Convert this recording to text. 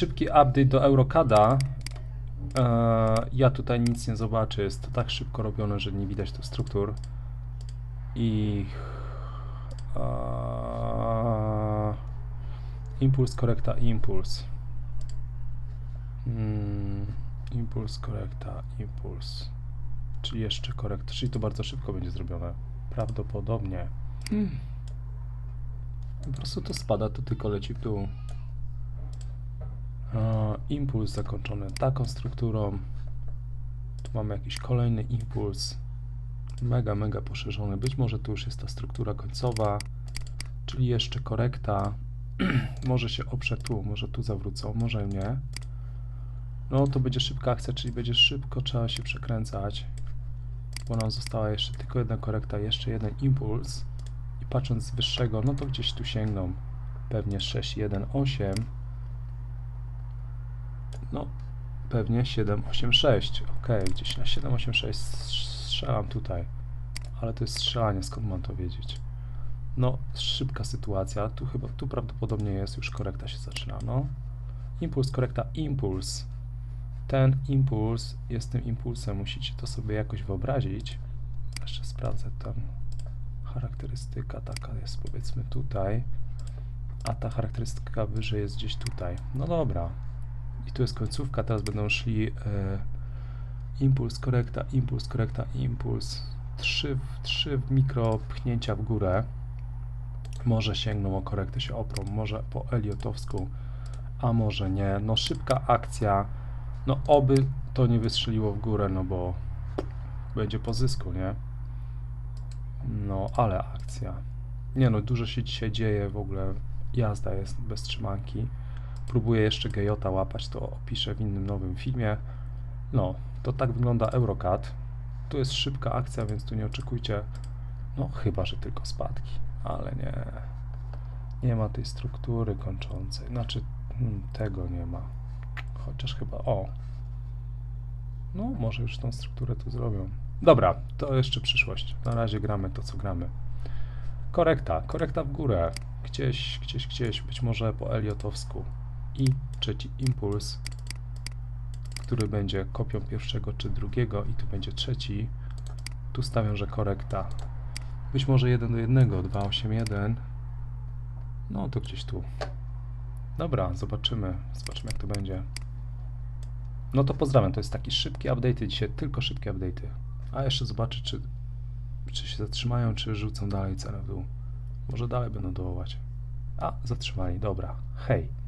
Szybki update do Eurocada. E, ja tutaj nic nie zobaczę, jest to tak szybko robione, że nie widać tu struktur. I... E, impuls, korekta, impuls. Mm, impuls, korekta, impuls. Czyli jeszcze korekta, czyli to bardzo szybko będzie zrobione. Prawdopodobnie. Po prostu to spada, to tylko leci w dół. Impuls zakończony taką strukturą. Tu mamy jakiś kolejny impuls. Mega, mega poszerzony. Być może tu już jest ta struktura końcowa, czyli jeszcze korekta. może się oprze tu, może tu zawrócą, może nie. No to będzie szybka akcja, czyli będzie szybko trzeba się przekręcać, bo nam została jeszcze tylko jedna korekta, jeszcze jeden impuls i patrząc z wyższego, no to gdzieś tu sięgną pewnie 6, 1, 8 no pewnie 7, 8, 6 ok, gdzieś na 7, 8, 6 strzelam tutaj ale to jest strzelanie, skąd mam to wiedzieć no, szybka sytuacja, tu chyba, tu prawdopodobnie jest, już korekta się zaczyna, no impuls, korekta, impuls ten impuls jest tym impulsem, musicie to sobie jakoś wyobrazić. Jeszcze sprawdzę tam. Charakterystyka taka jest powiedzmy tutaj, a ta charakterystyka wyżej jest gdzieś tutaj. No dobra. I tu jest końcówka, teraz będą szli e, impuls, korekta, impuls, korekta, impuls. Trzy, trzy mikro pchnięcia w górę. Może sięgną o korektę, się oprą, może po eliotowską, a może nie. No szybka akcja. No oby to nie wystrzeliło w górę, no bo będzie po zysku, nie? No, ale akcja. Nie no, dużo się dzisiaj dzieje, w ogóle jazda jest bez trzymanki. Próbuję jeszcze Gejota łapać, to opiszę w innym nowym filmie. No, to tak wygląda Eurocad. Tu jest szybka akcja, więc tu nie oczekujcie, no chyba, że tylko spadki, ale nie. Nie ma tej struktury kończącej, znaczy hmm, tego nie ma. Chociaż chyba, o. No, może już tą strukturę tu zrobią. Dobra, to jeszcze przyszłość. Na razie gramy to, co gramy. Korekta, korekta w górę. Gdzieś, gdzieś, gdzieś, być może po Eliotowsku. I trzeci impuls, który będzie kopią pierwszego czy drugiego i tu będzie trzeci. Tu stawiam, że korekta. Być może 1 do 1, 2, 8, 1. No, to gdzieś tu. Dobra, zobaczymy. Zobaczymy, jak to będzie. No to pozdrawiam, to jest taki szybki update dzisiaj, tylko szybkie update'y. A jeszcze zobaczę, czy, czy się zatrzymają, czy rzucą dalej cenę w dół. Może dalej będą dołować. A, zatrzymali, dobra. Hej.